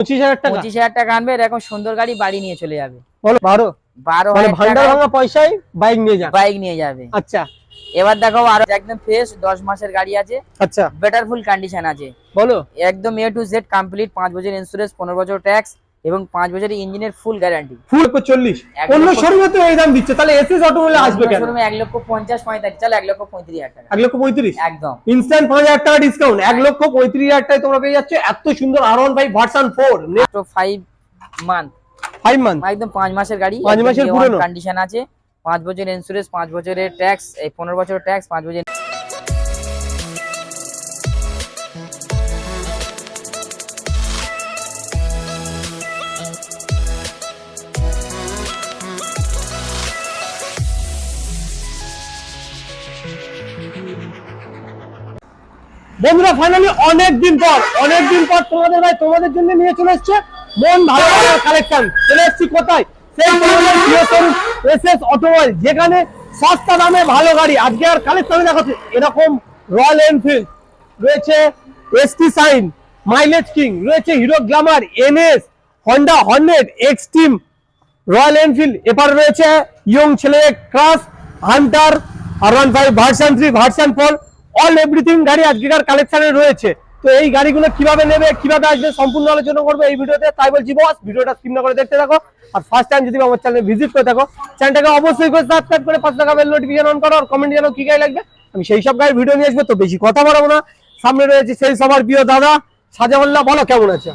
পঁচিশ হাজার টাকা। পঁচিশ হাজার টাকা আনবে এরকম সুন্দর গাড়ি বাড়ি নিয়ে চলে যাবে। বলো বারো। বারো মানে ভান্ডার ভাঙা পয়সায় বাইক নিয়ে বাইক নিয়ে যাবে। আচ্ছা। এবার দেখো আরও একদম ফ্রেশ দশ মাসের গাড়ি আছে। আচ্ছা। বেটারফুল কন্ডিশন আছে। বলো। একদম এ টু জেড কমপ্লিট পাঁচ বছর ইন্স্যুরেন্স পনেরো বছর ট্যাক্স এবং পাঁচ বছরের ইঞ্জিনের ফুল গ্যারান্টি ফুল চল্লিশ। অন্য শোরুমে তো এই দাম দিচ্ছে। তাহলে এসএস অটো বলে আসবে কেন? শোরুমে এক লক্ষ পঞ্চাশ পঁয়তাল্লিশ চলো এক লক্ষ পঁয়ত্রিশ হাজার টাকা। এক লক্ষ পঁয়ত্রিশ? একদম। ইনস্ট্যান্ট পাঁচ হাজার টাকা ডিসকাউন্ট এক লক্ষ পঁয়ত্রিশ হাজার টাকায় তোমরা পেয়ে যাচ্ছ এত সুন্দর আর ওয়ান ফাইভ ভার্সন ফোর মাত্র ফাইভ মান্থ ফাইভ মান্থ একদম পাঁচ মাসের গাড়ি। পাঁচ মাসের পুরনো। কন্ডিশন আছে। পাঁচ বছর ইন্স্যুরেন্স পাঁচ বছরের ট্যাক্স এই পনেরো বছরের ট্যাক্স পাঁচ বছর বন্ধুরা ফাইনালি অনেক দিন পর, অনেক দিন পর তোমাদের ভাই তোমাদের জন্য নিয়ে চলে এসছে মন ভালো কালেকশন চলে এসছি কোথায়? সেই অটোমোবাইল যেখানে সস্তা দামে ভালো গাড়ি। আজকে আর কালেকশন দেখাচ্ছে। এরকম রয়্যাল এনফিল্ড রয়েছে এসটি সাইন মাইলেজ কিং রয়েছে Hero Glamour NS Honda Hornet Xtreme Royal Enfield এবার রয়েছে ইয়ং ছেলে crush Hunter R one five version three version four all everything গাড়ি আজকেকার কালেকশনে রয়েছে? তো এই গাড়িগুলো কীভাবে নেবে কীভাবে আসবে সম্পূর্ণ আলোচনা করব এই ভিডিওতে। তাই বলছি বস ভিডিওটা স্ক্রিন করে দেখতে থাকো। আর ফার্স্ট টাইম যদি আমার চ্যানেলে ভিজিট করে থাকো চ্যানেলটাকে অবশ্যই করে সাবস্ক্রাইব করে পাঁচ টাকা বেল নোটিফিকেশন অন করো আর কমেন্ট জানাও কি গাড়ি লাগবে। আমি সেই সব গাড়ির ভিডিও নিয়ে আসব তো বেশি কথা বলব না। সামনে রয়েছে সেই সবার প্রিয় দাদা সাজাউল্লাহ বলো কেমন আছে?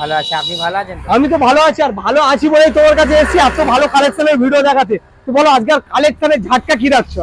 ভালো আছে আপনি ভালো আছেন? আমি তো ভালো আছি আর ভালো আছি বলেই তোমার কাছে এসেছি এত ভালো কালেকশনের ভিডিও দেখাতে। তো বলো আজকের কালেকশনের ঝাটকা কি রাখছো?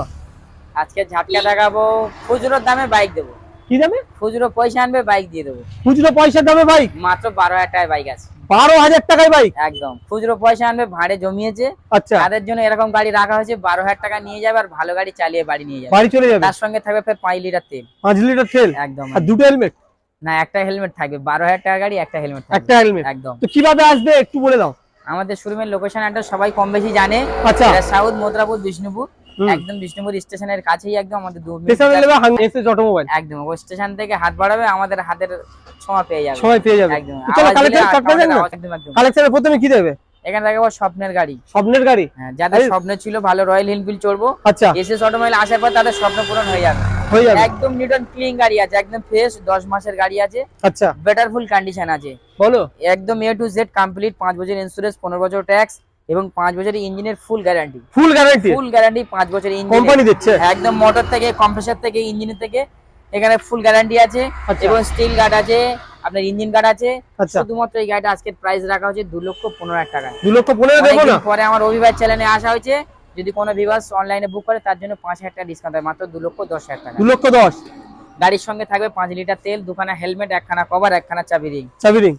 আজকে ঝাটকা দেখাবো। খুচরোর দামে বাইক দেবো। কি দামে? খুচরো পয়সা আনবে বাইক দিয়ে দেবো। খুচরো পয়সার দামে বাইক মাত্র বারো হাজার টাকায় বাইক আছে। বারো হাজার টাকায় বাইক একদম। খুচরো পয়সা আনবে ভাড়ে জমিয়েছে। আচ্ছা। তাদের জন্য এরকম গাড়ি রাখা হয়েছে বারো হাজার টাকা নিয়ে যাবে আর ভালো গাড়ি চালিয়ে বাড়ি নিয়ে যাবে। বাড়ি চলে যাবে? তার সঙ্গে থাকবে ফের পাঁচ লিটার তেল। পাঁচ লিটার তেল? একদম আর দুটো হেলমেট না একটা হেলমেট থাকবে। বারো হাজার টাকা গাড়ি একটা হেলমেট থাকবে। একটা হেলমেট একদম। তো কীভাবে আসবে? একটু বলে দাও। আমাদের শোরুমের লোকেশন একটা সবাই কম বেশি জানে। আচ্ছা। সাউথ মথুরাপুর বিষ্ণুপুর। একদম বিষ্ণুপুর স্টেশনের কাছেই একদম আমাদের দু মিনিট অটোমোবাইল একদম ওই স্টেশন থেকে হাত বাড়াবে আমাদের হাতের ছোঁয়া পেয়ে যাবে। সময় পেয়ে যাবে। একদম কালেকশনের প্রথমে কি দেবে? এখানে দেখাবো স্বপ্নের গাড়ি। স্বপ্নের গাড়ি? হ্যাঁ যাদের স্বপ্ন ছিল ভালো রয়্যাল এনফিল্ড চড়বো আচ্ছা। এসএস অটোমোবাইল আসার পর তাদের স্বপ্ন পূরণ হয়ে যাবে। হয়ে যাবে। একদম নিউটন ক্লিন গাড়ি আছে একদম ফ্রেশ দশ মাসের গাড়ি আছে। আচ্ছা। বেটার কন্ডিশন আছে। বলো। একদম এ টু জেড কমপ্লিট পাঁচ বছর ইন্স্যুরেন্স পনেরো বছর ট্যাক্স এবং পাঁচ বছরের ইঞ্জিনের full guarantee full guarantee full guarantee পাঁচ বছর ইঞ্জিন কোম্পানি দিচ্ছে? একদম মোটর থেকে কম্প্রেসার থেকে ইঞ্জিন থেকে। এখানে ফুল গ্যারান্টি আছে। আচ্ছা। এবং স্টিল গার্ড আছে আপনার ইঞ্জিন গার্ড আছে। আচ্ছা। শুধুমাত্র এই গাড়িটা আজকের প্রাইস রাখা হচ্ছে দু লক্ষ পনেরো হাজার টাকা। দু লক্ষ পনেরো দেবো না? পরে আমার রবিবার চ্যানেলে আসা হয়েছে। যদি কোনো ভিভার্স অনলাইনে বুক করে তার জন্য পাঁচ হাজার টাকা ডিসকাউন্ট হয়। মাত্র দু লক্ষ দশ হাজার টাকা। দু লক্ষ দশ? গাড়ির সঙ্গে থাকবে পাঁচ লিটার তেল দুখানা হেলমেট একখানা কভার একখানা চাবি রিং চাবি ring।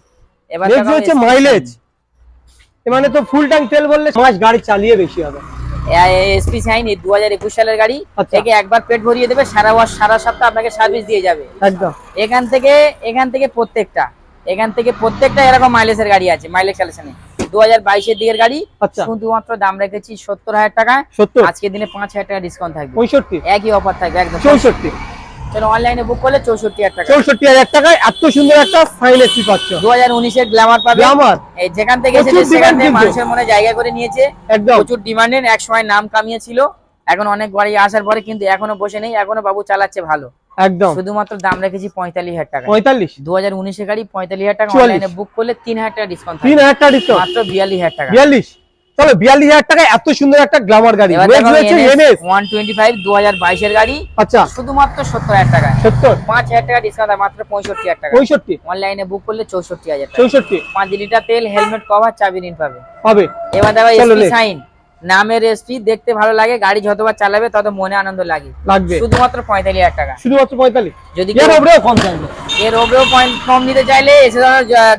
এবার হচ্ছে মাইলেজ মানে তো ফুল ট্যাঙ্ক তেল বললে মাস গাড়ি চালিয়ে বেশি হবে। এসপি সাইন দু হাজার একুশ সালের গাড়ি। আচ্ছা। থেকে একবার পেট ভরিয়ে দেবে সারা বছর সারা সপ্তাহ আপনাকে সার্ভিস দিয়ে যাবে। একদম। এখান থেকে এখান থেকে প্রত্যেকটা এখান থেকে প্রত্যেকটা এরকম মাইলেজের গাড়ি আছে মাইলেজ কালেকশনে দু হাজার বাইশের দিকের গাড়ি আচ্ছা। শুধুমাত্র দাম রেখেছি সত্তর হাজার টাকা সত্তর। আজকের দিনে পাঁচ হাজার টাকা ডিসকাউন্ট থাকবে। পঁয়ষট্টি। একই অফার থাকবে একদম। চৌষট্টি। অনলাইনে বুক করলে চৌষট্টি হাজার টাকা। চৌষট্টি হাজার টাকায় এত সুন্দর একটা ফাইন এসি পাচ্ছ। দু হাজার উনিশের গ্ল্যামার পাবে। গ্লামার যেখান থেকে এসেছে সেখান থেকে মানুষের মনে জায়গা করে নিয়েছে। একদম। প্রচুর ডিমান্ডেড এক সময় নাম কামিয়েছিল। এখন অনেক গাড়ি আসার পরে কিন্তু এখনও বসে নেই এখনও বাবু চালাচ্ছে ভালো। একদম। শুধুমাত্র দাম রেখেছি পঁয়তাল্লিশ হাজার টাকা পঁয়তাল্লিশ। দু হাজার গাড়ি পঁয়তাল্লিশ হাজার টাকা অনলাইনে বুক করলে তিন হাজার টাকা ডিসকাউন্ট তিন হাজার টাকা ডিসকাউন্ট মাত্র বিয়াল্লিশ হাজার টাকা। বিয়াল্লিশ। চলো বিয়াল্লিশ হাজার টাকায় এত সুন্দর একটা গ্লামার গাড়ি। ওয়ান টোয়েন্টি ফাইভ দু হাজার বাইশের গাড়ি। আচ্ছা। শুধুমাত্র সত্তর হাজার টাকা। সত্তর। পাঁচ হাজার টাকা ডিসকাউন্ট মাত্র পঁয়ষট্টি হাজার টাকা। পঁয়ষট্টি। অনলাইনে বুক করলে চৌষট্টি হাজার চৌষট্টি। পাঁচ লিটার তেল হেলমেট কভার চাবি ঋণ পাবে। হবে এবার next। সাইন নামের এসপি দেখতে ভালো লাগে গাড়ি যতবার চালাবে তত মনে আনন্দ লাগে। লাগবে। শুধুমাত্র পঁয়তাল্লিশ হাজার টাকা। শুধুমাত্র পঁয়তাল্লিশ। যদি এর কেউ উপরেও কম চাইবে। এর ওপরেও পয়েন্ট কম নিতে চাইলে এসে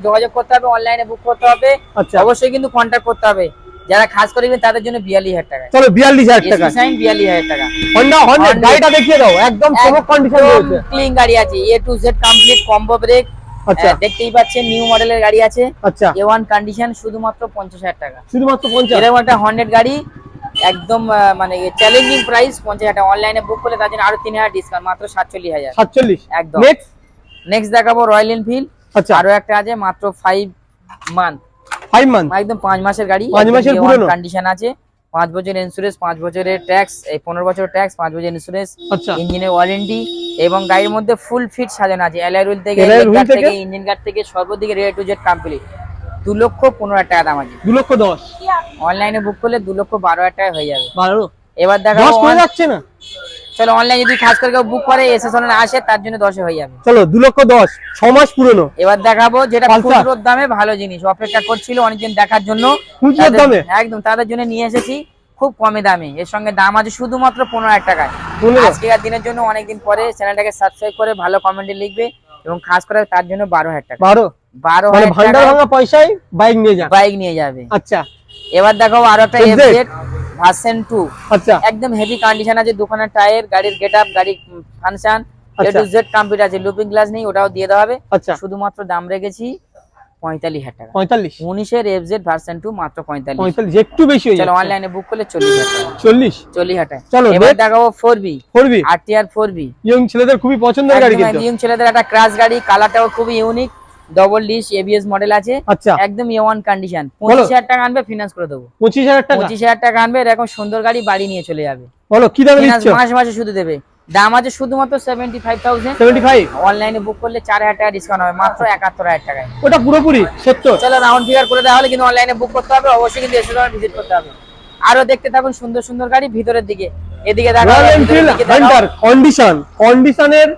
যোগাযোগ করতে হবে অনলাইনে বুক করতে হবে। আচ্ছা। অবশ্যই কিন্তু কন্ট্যাক্ট করতে হবে। যারা খাস করে নেবেন তাদের জন্য বিয়াল্লিশ হাজার টাকা। চলো বিয়াল্লিশ হাজার টাকা। সাইন বিয়াল্লিশ হাজার টাকা। হন্ডা হর্নেট গাড়িটা দেখিয়ে দাও একদম চমক কন্ডিশন রয়েছে। ক্লিন গাড়ি আছে A to Z complete combo brake আচ্ছা। দেখতেই পাচ্ছেন নিউ মডেলের গাড়ি আছে। আচ্ছা। এ ওয়ান কন্ডিশন শুধুমাত্র পঞ্চাশ হাজার টাকা। শুধুমাত্র পঞ্চাশ। এরকম একটা হন্ড্রেড গাড়ি একদম মানে চ্যালেঞ্জিং প্রাইস পঞ্চাশ হাজার টাকা। অনলাইনে বুক করলে তার জন্য আরও তিন হাজার ডিসকাউন্ট মাত্র সাতচল্লিশ হাজার। সাতচল্লিশ। একদম। নেক্সট নেক্সট দেখাবো রয়্যাল এনফিল্ড আচ্ছা। আরও একটা আছে মাত্র ফাইভ মান্থ ফাইভ মান্থ একদম পাঁচ মাসের গাড়ি পাঁচ মাসের পুরনো? কন্ডিশন আছে। পাঁচ বছর ইন্স্যুরেন্স পাঁচ বছরের ট্যাক্স এই পনেরো বছর ট্যাক্স পাঁচ বছর ইন্স্যুরেন্স ইঞ্জিনের ওয়ারেন্টি এবং গাড়ির মধ্যে ফুল ফিট সাজানো আছে। অ্যালয় রুল থেকে থেকে? ইঞ্জিন গার্ড থেকে সর্বদিকে রেড টু জেড কমপ্লিট দু লক্ষ পনেরো হাজার টাকা দাম আছে। দু লক্ষ দশ। অনলাইনে বুক করলে দু লক্ষ বারো হাজার টাকা হয়ে যাবে। বারো? এবার করে যাচ্ছে না। চলো অনলাইন যদি খাস করে বুক করে এসে আসে তার জন্য দশে হয়ে যাবে। চলো দু লক্ষ দশ ছ মাস পুরনো। এবার দেখাবো যেটা? খুচরোর দামে ভালো জিনিস। অপেক্ষা করছিল অনেকজন দেখার জন্য। খুচরোর দামে? একদম তাদের জন্য নিয়ে এসেছি খুব কমে দামে। এর সঙ্গে দাম আছে শুধুমাত্র পনেরো হাজার টাকায়? আজকেকার দিনের জন্য অনেকদিন পরে চ্যানেলটাকে সাবস্ক্রাইব করে ভালো কমেন্টে লিখবে এবং খাস করে তার জন্য বারো হাজার টাকা। বারো? বারো মানে হাজার ভাঙা পয়সায় বাইক নিয়ে যান বাইক নিয়ে যাবে। আচ্ছা। এবার দেখাবো আরও একটা ভার্সন টু আচ্ছা। একদম হেভি কন্ডিশন আছে দুখানা টায়ার গাড়ির গেট আপ গাড়ির function A. To Z complete আছে লুপিং গ্লাস নেই ওটাও দিয়ে দেওয়া হবে। আচ্ছা। শুধুমাত্র দাম রেখেছি পঁয়তাল্লিশ হাজার টাকা। পঁয়তাল্লিশ? উনিশের এফজেড ভার্সন টু মাত্র পঁয়তাল্লিশ। পঁয়তাল্লিশ একটু বেশি হয়ে চলো অনলাইনে বুক করলে চল্লিশ হাজার টাকা। চল্লিশ? চল্লিশ হাজার চলো, এবার। দেখাবো ফোর বি করবি R T R four V young ছেলেদের খুবই পছন্দের গাড়ি ইয়ং ছেলেদের একটা ক্রাশ গাড়ি কালারটাও খুবই unique double disc ABS model আছে। আচ্ছা। একদম এ ওয়ান কন্ডিশন পঁচিশ হাজার টাকা আনবে ফিনান্স করে দেবো। পঁচিশ হাজার টাকা? পঁচিশ হাজার টাকা আনবে এরকম সুন্দর গাড়ি বাড়ি নিয়ে চলে যাবে। বলো কি দামে মাস মাসে শুধু দেবে। দাম আছে শুধুমাত্র seventy five thousand seventy five অনলাইনে বুক করলে চার হাজার টাকা ডিসকাউন্ট হবে মাত্র একাত্তর হাজার টাকায়। ওটা পুরোপুরি সত্তর চলো রাউন্ড ফিগার করে দেওয়া হলে কিন্তু অনলাইনে বুক করতে হবে অবশ্যই কিন্তু এসে ভিজিট করতে হবে। আরও দেখতে থাকুন সুন্দর সুন্দর গাড়ি ভিতরের দিকে। এদিকে দেখো কন্ডিশন কন্ডিশনের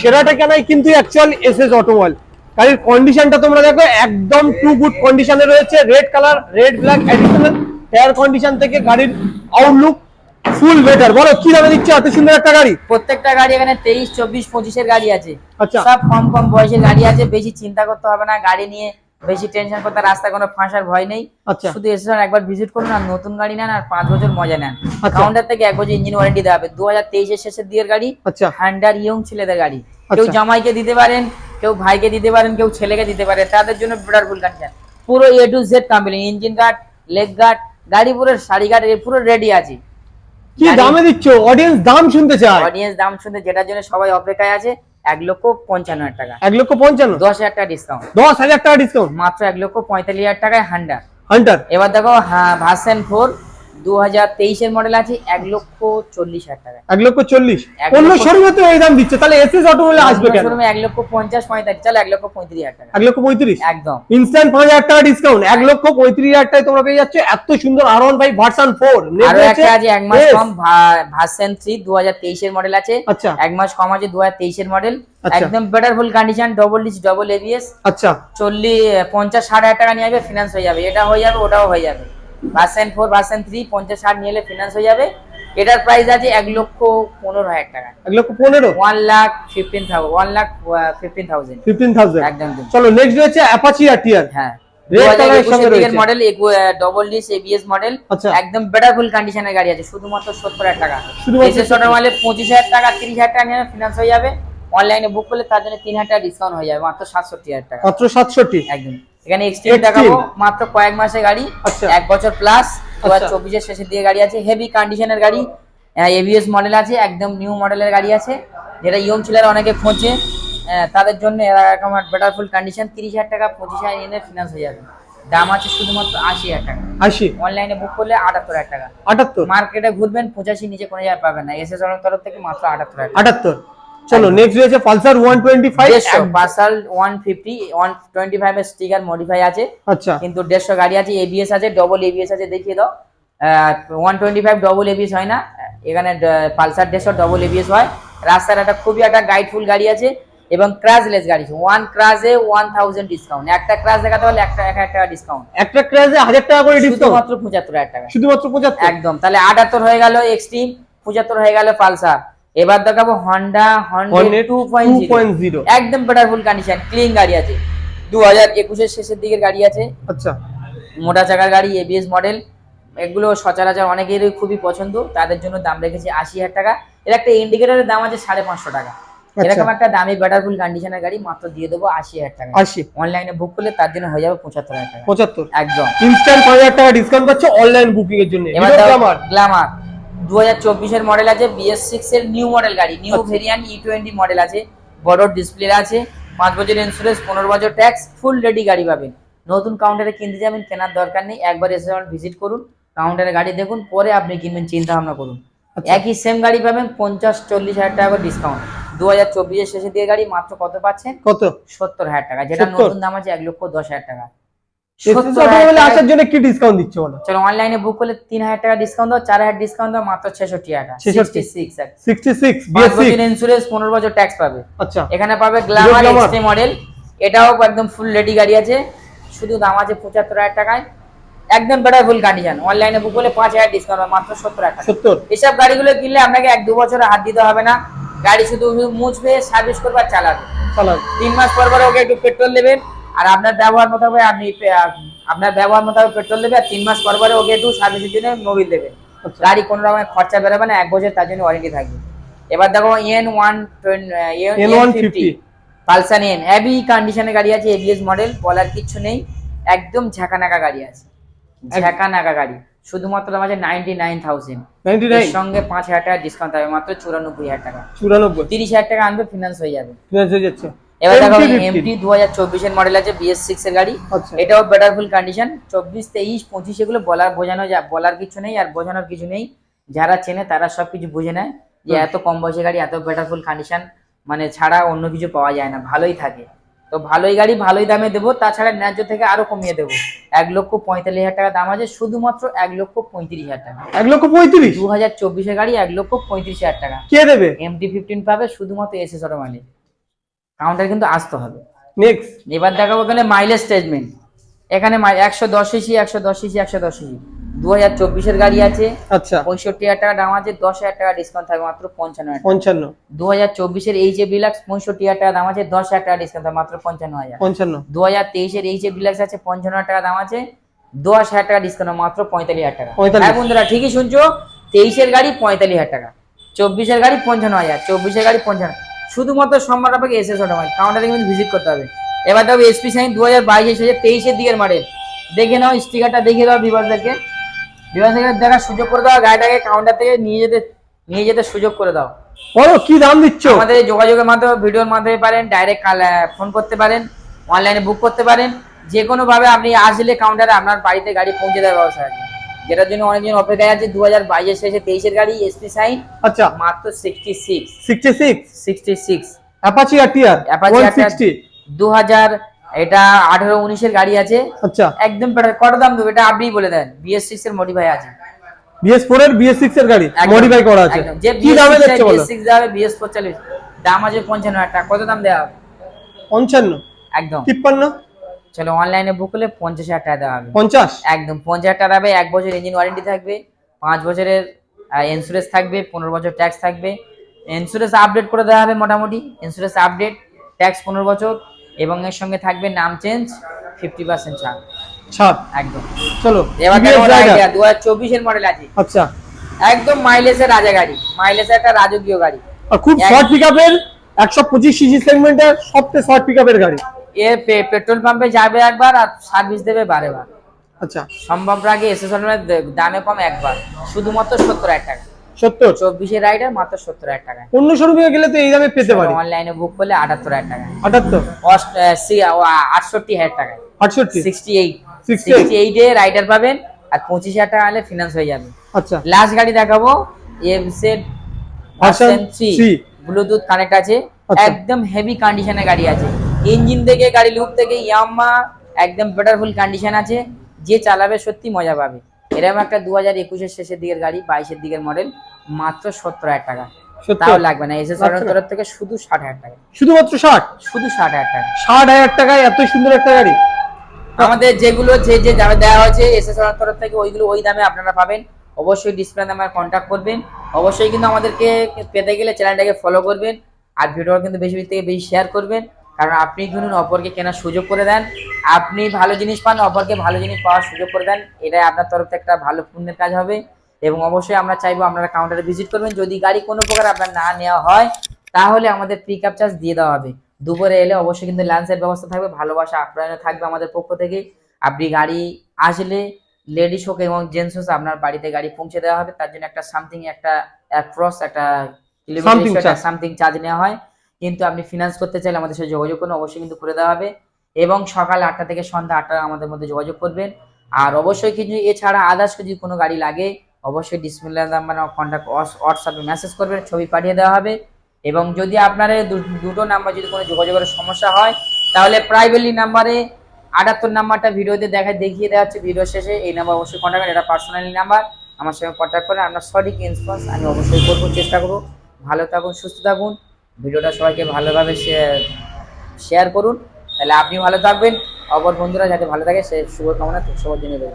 সেরাটা কেনাই কিন্তু অ্যাকচুয়াল এস এস অটোমোবাইল গাড়ির কন্ডিশনটা তোমরা দেখো একদম টু গুড কন্ডিশনে রয়েছে red colour red black additional tyre condition থেকে গাড়ির আউটলুক ফুল বেটার বলো কি দামে দিচ্ছে? এত সুন্দর একটা গাড়ি। প্রত্যেকটা গাড়ি এখানে তেইশ চব্বিশ পঁচিশের গাড়ি আছে। আচ্ছা। সব কম কম বয়সের গাড়ি আছে বেশি চিন্তা করতে হবে না গাড়ি নিয়ে বেশি টেনশন করতে রাস্তায় কোনো ফাঁসার ভয় নেই। আচ্ছা। শুধু এসে একবার ভিজিট করুন আর নতুন গাড়ি নেন আর পাঁচ বছর মজা নেন। আচ্ছা। কাউন্টার থেকে এক বছর ইঞ্জিন ওয়ারেন্টি দেওয়া হবে। দু হাজার তেইশের শেষের দিকের গাড়ি আচ্ছা। হান্ডার ইয়ং ছেলেদের গাড়ি। কেউ আচ্ছা। জামাইকে দিতে পারেন কেউ ভাইকে দিতে পারেন কেউ ছেলেকে দিতে পারেন তাদের জন্য বেটার ফুল কন্ডিশন পুরো A to Z complete engine guard leg guard গাড়ি পুরো শাড়ি গার্ড পুরো রেডি আছে। কি দামে দিচ্ছ? অডিয়েন্স দাম শুনতে চায়। অডিয়েন্স দাম শুনতে যেটার জন্য সবাই অপেক্ষায় আছে এক লক্ষ পঞ্চান্ন হাজার টাকা। এক লক্ষ পঞ্চান্ন? দশ হাজার টাকা ডিসকাউন্ট দশ হাজার টাকা ডিসকাউন্ট মাত্র এক লক্ষ পঁয়তাল্লিশ হাজার টাকায় হান্ডার হান্টার এবার দেখো ভার্সন ফোর দু হাজার তেইশের মডেল আছে এক লক্ষ চল্লিশ হাজার টাকা এক লক্ষ চল্লিশ? অন্য শোরুমে তো এই দাম দিচ্ছে তাহলে এস এস অটোমোবাইল আসবে কেন? শোরুমে এক লক্ষ পঞ্চাশ পঁয়তাল্লিশ চলো এক লক্ষ পঁয়ত্রিশ হাজার টাকা। এক লক্ষ পঁয়ত্রিশ? একদম। ইনস্ট্যান্ট পাঁচ হাজার টাকা ডিসকাউন্ট এক লক্ষ পঁয়ত্রিশ হাজার টাকায় তোমরা পেয়ে যাচ্ছে এত সুন্দর আর ওয়ান ফাইভ ভার্সন ফোর আরও একটা আছে এক মাস কম ভার্সন থ্রি দু হাজার তেইশের মডেল আছে। আচ্ছা। এক মাস কম আছে দু হাজার তেইশের মডেল আচ্ছা। একদম better full condition double disc double ABS আচ্ছা। চল্লিশ পঞ্চাশ ষাট হাজার টাকা নিয়ে যাবে ফিনান্স হয়ে যাবে। এটা হয়ে যাবে ওটাও হয়ে যাবে। ভার্সন ফোর ভার্সন থ্রি পঞ্চাশ ষাট নিয়ে ফিনান্স হয়ে যাবে। এটার প্রাইস আছে এক লক্ষ পনেরো হাজার টাকা। এক লক্ষ পনেরো? One lakh fifteen thousand one lakh fifteen thousand fifteen thousand একদম। চলো নেক্সট রয়েছে অ্যাপাচি আর টিয়ার হ্যাঁ। Model double disc ABS model. একদম বেটার ফুল কন্ডিশনের গাড়ি আছে শুধুমাত্র সত্তর হাজার টাকা। শুধুমাত্র পঁচিশ হাজার টাকা তিরিশ হাজার টাকা নিয়ে ফিনান্স হয়ে যাবে। অনলাইনে বুক করলে তার জন্য তিন হাজার টাকা ডিসকাউন্ট হয়ে যাবে মাত্র সাতষট্টি হাজার টাকা। মাত্র সাতষট্টি? একদম। এখানে এক্সট্রিম। দেখাবো মাত্র কয়েক মাসের গাড়ি আচ্ছা। এক বছর প্লাস দু হাজার। চব্বিশের শেষের দিকে গাড়ি আছে হেভি কন্ডিশনের গাড়ি এবিএস মডেল আছে একদম নিউ মডেলের গাড়ি আছে যেটা ইয়ং ছেলেরা অনেকে খোঁজে তাদের জন্য এরকম বেটার ফুল কন্ডিশন তিরিশ হাজার টাকা পঁচিশ হাজার এনে ফিনান্স হয়ে যাবে। দাম আছে শুধুমাত্র আশি হাজার টাকা। আশি? অনলাইনে বুক করলে আটাত্তর হাজার টাকা। আটাত্তর? মার্কেটে ঘুরবেন পঁচাশি নিচে কোনো জায়গায় পাবেন না। এসএস তরফ থেকে মাত্র আটাত্তর আটাত্তর? চলো নেক্সট রয়েছে পালসার ওয়ান টোয়েন্টি ফাইভ দেড়শো Pulsar one fifty one twenty five এর স্টিকার মডিফাই আছে। আচ্ছা। কিন্তু দেড়শো গাড়ি আছে এবিএস আছে ডবল এবিএস আছে দেখিয়ে দাও। One twenty five double ABS হয় না এখানে পালসার দেড়শো ডবল এবিএস হয়। রাস্তার একটা খুবই একটা গাইডফুল গাড়ি আছে এবং ক্রাশলেস গাড়ি ওয়ান ক্রাশে ওয়ান থাউজেন্ড ডিসকাউন্ট একটা ক্রাশ দেখাতে হলে একটা এক হাজার টাকা ডিসকাউন্ট একটা ক্র্যাশে হাজার টাকা করে ডিসকাউন্ট শুধুমাত্র পঁচাত্তর হাজার টাকা। শুধুমাত্র পঁচাত্তর? একদম। তাহলে আটাত্তর হয়ে গেল এক্সট্রিম পঁচাত্তর হয়ে গেল পালসার এবার দেখাবো হন্ডা হন্ডা টু পয়েন্ট 2.0 একদম বেটার ফুল কন্ডিশন ক্লিন গাড়ি আছে। দু হাজার একুশের শেষের দিকের গাড়ি আছে। আচ্ছা। মোটা চাকার গাড়ি এবিএস মডেল এগুলো সচরাচর অনেকেরই খুবই পছন্দ। তাদের জন্য দাম রেখেছি আশি হাজার টাকা। এর একটা ইন্ডিকেটরের দাম আছে সাড়ে পাঁচশো টাকা। আচ্ছা। এরকম একটা দামি বেটার ফুল কন্ডিশনের গাড়ি মাত্র দিয়ে দেবো আশি হাজার টাকা। আশি। অনলাইনে বুক করলে তার জন্য হয়ে যাবে পঁচাত্তর হাজার টাকা। পঁচাত্তর। একদম। ইনস্ট্যান্ট পাঁচ হাজার টাকা ডিসকাউন্ট পাচ্ছে অনলাইন বুকিং এর জন্য। এবার গ্ল্যামার দু হাজার মডেল আছে বিএস সিক্স এর নিউ মডেল গাড়ি new. Variant E twenty model আছে বড় ডিসপ্লে আছে পাঁচ বছর ইন্স্যুরেন্স পনেরো বছর ট্যাক্স ফুল রেডি গাড়ি পাবেন। নতুন কাউন্টারে কিনতে যাবেন কেনার দরকার নেই একবার এসে ভিজিট করুন কাউন্টারে গাড়ি দেখুন পরে আপনি কিনবেন চিন্তা ভাবনা করুন। আচ্ছা। একই সেম গাড়ি পাবেন পঞ্চাশ চল্লিশ হাজার টাকা ডিসকাউন্ট দু হাজার চব্বিশের শেষের দিকে গাড়ি মাত্র কত পাচ্ছেন? কত? সত্তর হাজার টাকা যেটা নতুন দাম আছে এক লক্ষ দশ হাজার টাকা। আসার জন্য কি ডিসকাউন্ট দিচ্ছে বলো? চলো অনলাইনে বুক করলে তিন হাজার টাকা ডিসকাউন্ট দাও চার হাজার ডিসকাউন্ট দাও মাত্র ছেষট্টি হাজার 66 সিক্সটি সিক্স সিক্সটি সিক্স পাঁচ বিএস বছর ইন্স্যুরেন্স পনেরো বছর ট্যাক্স পাবে। আচ্ছা। এখানে পাবে গ্ল্যামার এক্সট্রি মডেল এটাও একদম ফুল রেডি গাড়ি আছে। শুধু দাম আছে পঁচাত্তর হাজার টাকায়। একদম বেটার ফুল কন্ডিশন অনলাইনে বুক করলে পাঁচ হাজার ডিসকাউন্ট মাত্র সত্তর টাকা। সত্তর। এসব গাড়িগুলো কিনলে আপনাকে এক দু বছর হাত দিতে হবে না। গাড়ি শুধু মুছবে সার্ভিস করবে আর চালাবে। তিন মাস পর পর ওকে একটু পেট্রোল দেবেন। আর আপনার ব্যবহার মোতাবেক আপনি আপনার ব্যবহার মোতাবেক পেট্রোল দেবে আর তিন মাস পর পরে ওকে একটু সার্ভিসের জন্য মোবিল দেবে। আচ্ছা। গাড়ি কোনো রকমের খরচা বেরোবে না এক বছর তার জন্য ওয়ারেন্টি থাকবে। এবার দেখো N one N one fifty N150 Pulsar N heavy কন্ডিশনের গাড়ি আছে এবিএস মডেল বলার কিছু নেই। একদম ঝাঁকানাকা গাড়ি আছে। ঝাঁকানাকা গাড়ি। শুধুমাত্র দাম আছে নাইনটি নাইন থাউজেন্ড এর সঙ্গে পাঁচ হাজার টাকা ডিসকাউন্ট হবে মাত্র চুরানব্বই হাজার টাকা। চুরানব্বই। তিরিশ হাজার টাকা আনবে ফিনান্স হয়ে যাবে। ফিনান্স হয়ে যাচ্ছে। এবার দেখো এমটি দু হাজার চব্বিশের মডেল আছে বিএস সিক্স এর গাড়ি। আচ্ছা। এটাও বেটার ফুল কন্ডিশন চব্বিশ তেইশ পঁচিশ এগুলো বলার বোঝানো যা বলার কিছু নেই আর বোঝানোর কিছু নেই। যারা চেনে তারা সব কিছু বুঝে নেয় যে এত কম বয়সের গাড়ি এত বেটার ফুল কন্ডিশন মানে ছাড়া অন্য কিছু পাওয়া যায় না ভালোই থাকে। তো ভালোই গাড়ি ভালোই দামে দেবো তাছাড়া ন্যায্য থেকে আরও কমিয়ে দেবো। এক লক্ষ পঁয়তাল্লিশ হাজার টাকা দাম আছে শুধুমাত্র এক লক্ষ পঁয়ত্রিশ হাজার টাকা। এক লক্ষ পঁয়ত্রিশ? দু হাজার চব্বিশের গাড়ি এক লক্ষ পঁয়ত্রিশ হাজার টাকা। কে দেবে? এমটি ফিফটিন পাবে শুধুমাত্র এসএস অটোমালি কাউন্টার কিন্তু আসতে হবে। নেক্সট এবার দেখাবো এখানে মাইলেজ স্টেটমেন্ট এখানে একশো দশ সিসি একশো দশ সিসি একশো দশ সিসি দু হাজার চব্বিশের গাড়ি আছে। আচ্ছা। পঁয়ষট্টি হাজার টাকা দাম আছে দশ হাজার টাকা ডিসকাউন্ট থাকবে মাত্র পঞ্চান্ন পঞ্চান্ন। দু হাজার চব্বিশের এইচ এফ ডিলাক্স পঁয়ষট্টি হাজার টাকা দাম আছে দশ হাজার টাকা ডিসকাউন্ট থাকবে মাত্র পঞ্চান্ন হাজার। পঞ্চান্ন। দু হাজার তেইশের এইচ এফ ডিলাক্স আছে পঞ্চান্ন হাজার টাকা দাম আছে দশ হাজার টাকা ডিসকাউন্ট মাত্র পঁয়তাল্লিশ হাজার টাকা। 45 হ্যাঁ বন্ধুরা ঠিকই শুনছো তেইশের গাড়ি পঁয়তাল্লিশ হাজার টাকা চব্বিশের গাড়ি পঞ্চান্ন হাজার চব্বিশের গাড়ি পঞ্চান্ন। শুধুমাত্র সোমবার আপনাকে এসএস অটোমাইল কাউন্টারে কিন্তু ভিজিট করতে হবে। এবার দেখো এসপি সাইন দু হাজার বাইশ এসেছে তেইশের দিকের মডেল দেখে নাও স্টিকারটা দেখে দাও বিভাসদেরকে বিভাসদেরকে দেখার সুযোগ করে দাও গাড়িটাকে কাউন্টার থেকে নিয়ে যেতে নিয়ে যেতে সুযোগ করে দাও। বলো কি দাম দিচ্ছ? আমাদের যোগাযোগের মাধ্যমে ভিডিওর মাধ্যমে পারেন ডাইরেক্ট ফোন করতে পারেন অনলাইনে বুক করতে পারেন। যে কোনো ভাবে আপনি আসলে কাউন্টারে আপনার বাড়িতে গাড়ি পৌঁছে দেওয়ার ব্যবস্থা আছে। যেটার জন্য অনেকজন অপেক্ষায় আছে দু হাজার বাইশের শেষে তেইশের গাড়ি এসপি সাইন আচ্ছা। মাত্র sixty six sixty six sixty six Apache RTR sixty দু হাজার এটা আঠেরো উনিশের গাড়ি আছে। আচ্ছা। একদম। কত দাম দেবো এটা আপনি বলে দেন। বিএস সিক্স এর মডিফাই আছে। বিএস ফোর এর বিএস সিক্স এর গাড়ি মডিফাই করা আছে। যে কি দামে যাচ্ছে বলো? বিএস সিক্স বিএস ফোর চল্লিশ দাম আছে পঞ্চান্ন টাকা। কত দাম দেওয়া হবে? পঞ্চান্ন। একদম। তিপ্পান্ন? চলো অনলাইনে বুক করলে পঞ্চাশ হাজার টাকা দেওয়া হবে। পঞ্চাশ? একদম পঞ্চাশ হাজার টাকা এক বছর ইঞ্জিন ওয়ারেন্টি থাকবে পাঁচ বছরের ইন্স্যুরেন্স থাকবে পনেরো বছর ট্যাক্স থাকবে। ইন্স্যুরেন্স আপডেট করে দেওয়া হবে মোটামুটি ইন্স্যুরেন্স আপডেট ট্যাক্স পনেরো বছর এবং এর সঙ্গে থাকবে নাম চেঞ্জ ফিফটি পার্সেন্ট ছাড়। ছাড়। একদম। চলো এবার। দু হাজার চব্বিশের মডেল আছে। আচ্ছা। একদম মাইলেজের রাজা গাড়ি মাইলেজের একটা রাজকীয় গাড়ি। খুব শর্ট পিকআপের একশো পঁচিশ সিসি সেগমেন্টের সবচেয়ে শর্ট পিকআপের গাড়ি। এ পে- পেট্রোল পাম্পে যাবে একবার আর সার্ভিস দেবে বারে বার আচ্ছা। সম্ভব আগে এসএস দামে কম একবার। শুধুমাত্র সত্তর হাজার টাকা। সত্তর? চব্বিশের রাইডার মাত্র সত্তর হাজার টাকা। অন্য শোরুমে গেলে তো এই দামে পেতে পারি। অনলাইনে বুক করলে আটাত্তর হাজার টাকা। আটাত্তর? আটষট্টি হাজার টাকা। আটষট্টি? সিক্সটি এইট 68 সিক্সটি এইটে রাইডার পাবেন আর পঁচিশ হাজার টাকা হলে ফিনান্স হয়ে যাবে। আচ্ছা। লাস্ট গাড়ি দেখাবো এমসেড ভার্সন থ্রি ব্লুটুথ কানেক্ট আছে। আচ্ছা। একদম হেভি কন্ডিশনের গাড়ি আছে। ইঞ্জিন থেকে গাড়ি লুক থেকে ইয়াম্মা একদম বেটারফুল কন্ডিশন আছে। যে চালাবে সত্যি মজা পাবে। এরকম একটা দু হাজার একুশের শেষের দিকের গাড়ি বাইশের দিকের মডেল মাত্র সত্তর হাজার টাকা। তাও লাগবে না এসে লাগছে তরফ থেকে শুধু ষাট হাজার টাকা। শুধুমাত্র ষাট? শুধু ষাট হাজার টাকা। ষাট হাজার টাকায় এত সুন্দর একটা গাড়ি? আমাদের যেগুলো যে যে দামে দেওয়া হয়েছে এসএস তরফ থেকে ওইগুলো ওই দামে আপনারা পাবেন। অবশ্যই ডিসপ্লে নাম্বার কন্ট্যাক্ট করবেন। অবশ্যই কিন্তু আমাদেরকে পেতে গেলে চ্যানেলটাকে ফলো করবেন। আর ভিডিও কিন্তু বেশি বেশি থেকে বেশি শেয়ার করবেন। কারণ আপনি ধরুন অপরকে কেনার সুযোগ করে দেন। আপনি ভালো জিনিস পান অপরকে ভালো জিনিস পাওয়ার সুযোগ করে দেন। এটাই আপনার তরফ থেকে একটা ভালো পুণ্যের কাজ হবে। এবং অবশ্যই আমরা চাইব আপনারা কাউন্টারে ভিজিট করবেন। যদি গাড়ি কোনো প্রকার আপনার না নেওয়া হয় তাহলে আমাদের পিক আপ চার্জ দিয়ে দেওয়া হবে। দুপুরে এলে অবশ্যই কিন্তু লাঞ্চের ব্যবস্থা থাকবে ভালোবাসা আপ্যায়নে থাকবে আমাদের পক্ষ থেকে। আপনি গাড়ি আসলে লেডিস হোক এবং জেন্টস হোক আপনার বাড়িতে গাড়ি পৌঁছে দেওয়া হবে। তার জন্য একটা সামথিং একটা অ্যাক্রস একটা সামথিং চার্জ নেওয়া হয়। কিন্তু আপনি ফিনান্স করতে চাইলে আমাদের সাথে যোগাযোগ করুন, অবশ্যই কিন্তু করে দেওয়া হবে। এবং সকাল আটটা থেকে সন্ধ্যা আটটা আমাদের মধ্যে যোগাযোগ করবেন। আর অবশ্যই কিছু এছাড়া আদার্স যদি কোনো গাড়ি লাগে, অবশ্যই ডিসপ্লে নাম্বার কন্ট্যাক্ট হোয়াটসঅ্যাপে মেসেজ করবেন, ছবি পাঠিয়ে দেওয়া হবে। এবং যদি আপনার দুটো নাম্বার যদি কোনো যোগাযোগের সমস্যা হয়, তাহলে প্রাইভেটলি নাম্বারে আটাত্তর নাম্বারটা ভিডিওতে দেখা, দেখিয়ে দেওয়া হচ্ছে। ভিডিও শেষে এই নাম্বার অবশ্যই কন্ট্যাক্ট করেন এটা পার্সোনালি নাম্বার আমার সঙ্গে কন্ট্যাক্ট করে আপনার সঠিক রেসপন্স আমি অবশ্যই করব, চেষ্টা করব। ভালো থাকুন, সুস্থ থাকুন। ভিডিওটা সবাইকে ভালোভাবে শেয়ার করুন। তাহলে আপনি ভালো থাকবেন। অপর বন্ধুরা যাতে ভালো থাকে, সে শুভকামনা সবার জন্য রইল।